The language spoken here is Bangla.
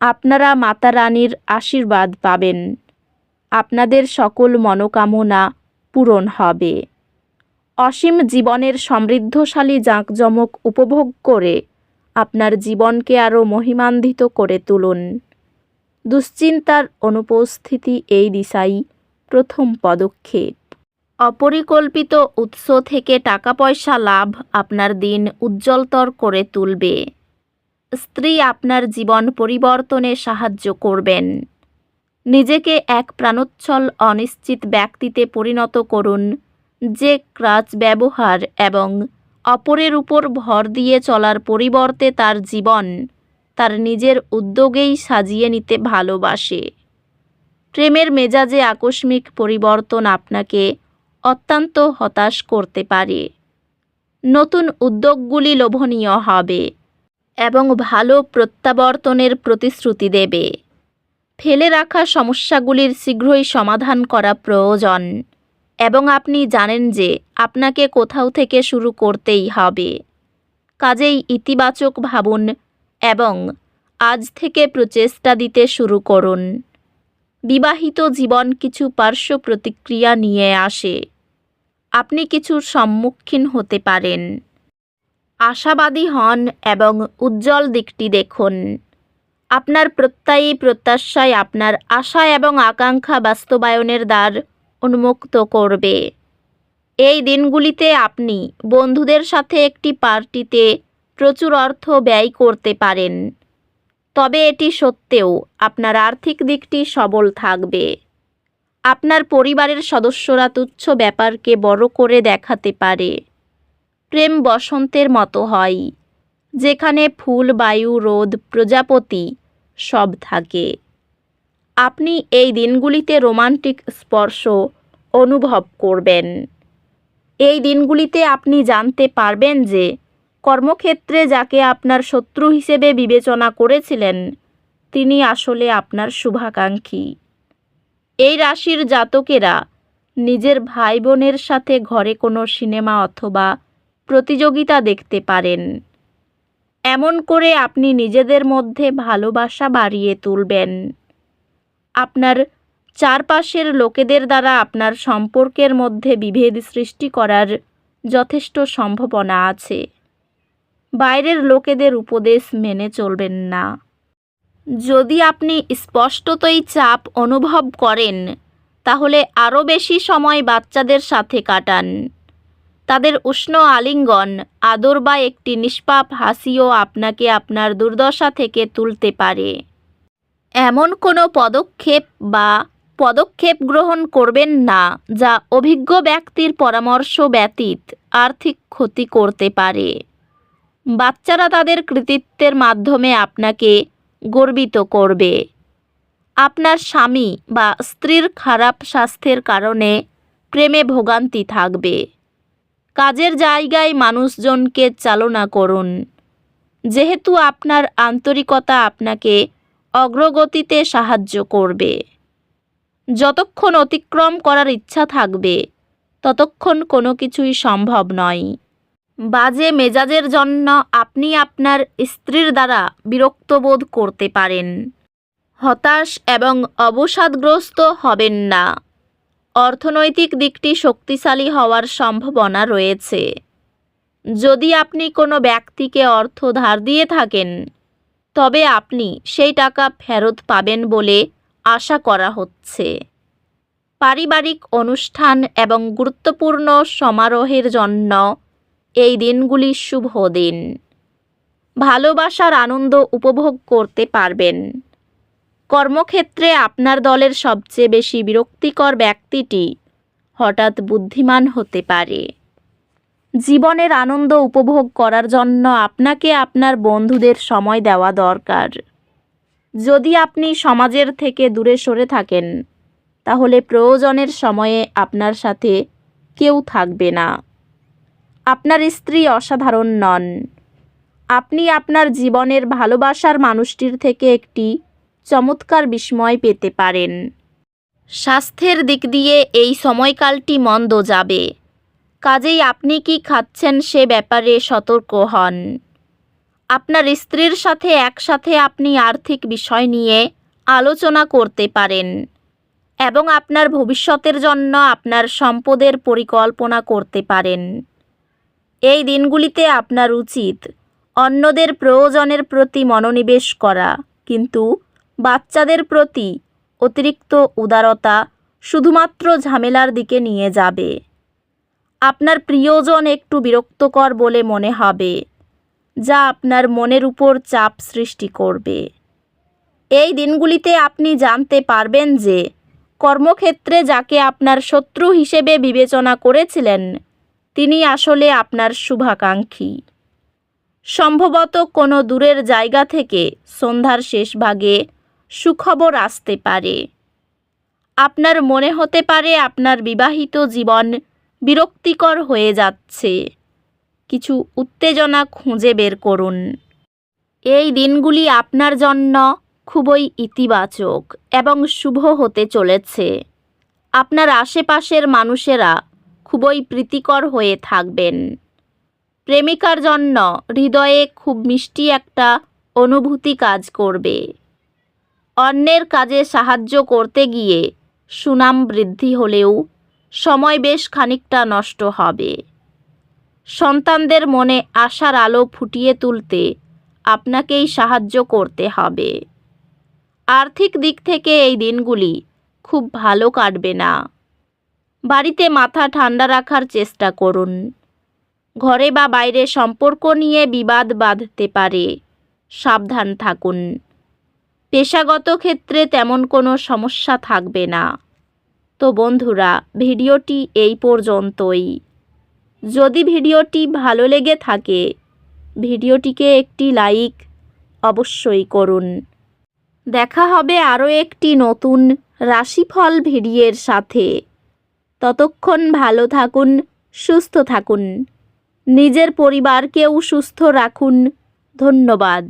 আপনারা মাতা রানীর আশীর্বাদ পাবেন। আপনাদের সকল মনোকামনা পূরণ হবে। অসীম জীবনের সমৃদ্ধশালী জাঁকজমক উপভোগ করে আপনার জীবনকে আরও মহিমান্বিত করে তুলুন। দুশ্চিন্তার অনুপস্থিতি এই দিশাই প্রথম পদক্ষেপ। অপরিকল্পিত উৎস থেকে টাকা পয়সা লাভ আপনার দিন উজ্জ্বলতর করে তুলবে। স্ত্রী আপনার জীবন পরিবর্তনে সাহায্য করবেন। নিজেকে এক প্রাণোচ্ছল, অনিশ্চিত ব্যক্তিতে পরিণত করুন, যে ক্রাচ ব্যবহার এবং অপরের উপর ভর দিয়ে চলার পরিবর্তে তার জীবন তার নিজের উদ্যোগেই সাজিয়ে নিতে ভালোবাসে। প্রেমের মেজাজে আকস্মিক পরিবর্তন আপনাকে অত্যন্ত হতাশ করতে পারে। নতুন উদ্যোগগুলি লোভনীয় হবে। এবং ভালো প্রত্যাবর্তনের প্রতিশ্রুতি দেবে। ফেলে রাখা সমস্যাগুলির শীঘ্রই সমাধান করা প্রয়োজন এবং আপনি জানেন যে আপনাকে কোথাও থেকে শুরু করতেই হবে। কাজেই ইতিবাচক ভাবুন এবং আজ থেকে প্রচেষ্টা দিতে শুরু করুন। বিবাহিত জীবন কিছু পার্শ্ব প্রতিক্রিয়া নিয়ে আসে। আপনি কিছুর সম্মুখীন হতে পারেন। আশাবাদী হন এবং উজ্জ্বল দিকটি দেখুন। আপনার প্রত্যয়ী প্রত্যাশায় আপনার আশা এবং আকাঙ্ক্ষা বাস্তবায়নের দ্বার উন্মুক্ত করবে। এই দিনগুলিতে আপনি বন্ধুদের সাথে একটি পার্টিতে প্রচুর অর্থ ব্যয় করতে পারেন। তবে এটি সত্ত্বেও আপনার আর্থিক দিকটি সবল থাকবে। আপনার পরিবারের সদস্যরা তুচ্ছ ব্যাপারকে বড় করে দেখাতে পারে। প্রেম বসন্তের মতো হয়, যেখানে ফুল, বায়ু, রোদ, প্রজাপতি সব থাকে। আপনি এই দিনগুলিতে রোমান্টিক স্পর্শ অনুভব করবেন। এই দিনগুলিতে আপনি জানতে পারবেন যে কর্মক্ষেত্রে যাকে আপনার শত্রু হিসেবে বিবেচনা করেছিলেন, তিনি আসলে আপনার শুভাকাঙ্ক্ষী। এই রাশির জাতকেরা নিজের ভাই বোনের সাথে ঘরে কোনো সিনেমা অথবা প্রতিযোগিতা দেখতে পারেন। এমন করে আপনি নিজেদের মধ্যে ভালোবাসা বাড়িয়ে তুলবেন। আপনার চারপাশের লোকেদের দ্বারা আপনার সম্পর্কের মধ্যে বিভেদ সৃষ্টি করার যথেষ্ট সম্ভাবনা আছে। বাইরের লোকেদের উপদেশ মেনে চলবেন না। যদি আপনি স্পষ্টতই চাপ অনুভব করেন, তাহলে আরও বেশি সময় বাচ্চাদের সাথে কাটান। তাদের উষ্ণ আলিঙ্গন, আদর বা একটি নিষ্পাপ হাসিও আপনাকে আপনার দুর্দশা থেকে তুলতে পারে। এমন কোনো পদক্ষেপ বা পদক্ষেপ গ্রহণ করবেন না, যা অভিজ্ঞ ব্যক্তির পরামর্শ ব্যতীত আর্থিক ক্ষতি করতে পারে। বাচ্চারা তাদের কৃতিত্বের মাধ্যমে আপনাকে গর্বিত করবে। আপনার স্বামী বা স্ত্রীর খারাপ স্বাস্থ্যের কারণে প্রেমে ভোগান্তি থাকবে। কাজের জায়গায় মানুষজনকে চালনা করুন। যেহেতু আপনার আন্তরিকতা আপনাকে অগ্রগতিতে সাহায্য করবে। যতক্ষণ অতিক্রম করার ইচ্ছা থাকবে, ততক্ষণ কোনো কিছুই সম্ভব নয়। বাজে মেজাজের জন্য আপনি আপনার স্ত্রীর দ্বারা বিরক্তবোধ করতে পারেন। হতাশ এবং অবসাদগ্রস্ত হবেন না। অর্থনৈতিক দিকটি শক্তিশালী হওয়ার সম্ভাবনা রয়েছে। যদি আপনি কোনো ব্যক্তিকে অর্থ ধার দিয়ে থাকেন, তবে আপনি সেই টাকা ফেরত পাবেন বলে আশা করা হচ্ছে। পারিবারিক অনুষ্ঠান এবং গুরুত্বপূর্ণ সমারোহের জন্য এই দিনগুলি শুভ দিন। ভালোবাসার আনন্দ উপভোগ করতে পারবেন। কর্মক্ষেত্রে আপনার দলের সবচেয়ে বেশি বিরক্তিকর ব্যক্তিটি হঠাৎ বুদ্ধিমান হতে পারে। জীবনের আনন্দ উপভোগ করার জন্য আপনাকে আপনার বন্ধুদের সময় দেওয়া দরকার। যদি আপনি সমাজের থেকে দূরে সরে থাকেন, তাহলে প্রয়োজনের সময়ে আপনার সাথে কেউ থাকবে না। আপনার স্ত্রী অসাধারণ নন। আপনি আপনার জীবনের ভালোবাসার মানুষটির থেকে একটি চমৎকার বিস্ময় পেতে পারেন। স্বাস্থ্যের দিক দিয়ে এই সময়কালটি মন্দ যাবে। কাজেই আপনি কি খাচ্ছেন সে ব্যাপারে সতর্ক হন। আপনার স্ত্রীর সাথে একসাথে আপনি আর্থিক বিষয় নিয়ে আলোচনা করতে পারেন এবং আপনার ভবিষ্যতের জন্য আপনার সম্পদের পরিকল্পনা করতে পারেন। এই দিনগুলিতে আপনার উচিত অন্যদের প্রয়োজনের প্রতি মনোনিবেশ করা, কিন্তু বাচ্চাদের প্রতি অতিরিক্ত উদারতা শুধুমাত্র ঝামেলার দিকে নিয়ে যাবে। আপনার প্রিয়জন একটু বিরক্তকর বলে মনে হবে, যা আপনার মনের উপর চাপ সৃষ্টি করবে। এই দিনগুলিতে আপনি জানতে পারবেন যে কর্মক্ষেত্রে যাকে আপনার শত্রু হিসেবে বিবেচনা করেছিলেন, তিনি আসলে আপনার শুভাকাঙ্ক্ষী। সম্ভবত কোনো দূরের জায়গা থেকে সন্ধ্যার শেষ ভাগে সুখবর আসতে পারে। আপনার মনে হতে পারে আপনার বিবাহিত জীবন বিরক্তিকর হয়ে যাচ্ছে। কিছু উত্তেজনা খুঁজে বের করুন। এই দিনগুলি আপনার জন্য খুবই ইতিবাচক এবং শুভ হতে চলেছে। আপনার আশেপাশের মানুষেরা খুবই প্রীতিকর হয়ে থাকবেন। প্রেমিকার জন্য হৃদয়ে খুব মিষ্টি একটা অনুভূতি কাজ করবে। অন্যের কাজে সাহায্য করতে গিয়ে সুনাম বৃদ্ধি হলেও সময় বেশ খানিকটা নষ্ট হবে। সন্তানদের মনে আশার আলো ফুটিয়ে তুলতে আপনাকেই সাহায্য করতে হবে। আর্থিক দিক থেকে এই দিনগুলি খুব ভালো কাটবে না। বাড়িতে মাথা ঠান্ডা রাখার চেষ্টা করুন। ঘরে বা বাইরে সম্পর্ক নিয়ে বিবাদ বাঁধতে পারে। সাবধান থাকুন। পেশাগত ক্ষেত্রে তেমন কোনো সমস্যা থাকবে না। তো বন্ধুরা, ভিডিওটি এই পর্যন্তই। যদি ভিডিওটি ভালো লেগে থাকে, ভিডিওটিকে একটি লাইক অবশ্যই করুন। দেখা হবে আরও একটি নতুন রাশিফল ভিডিওর সাথে। ততক্ষণ ভালো থাকুন, সুস্থ থাকুন। নিজের পরিবারকেও সুস্থ রাখুন। ধন্যবাদ।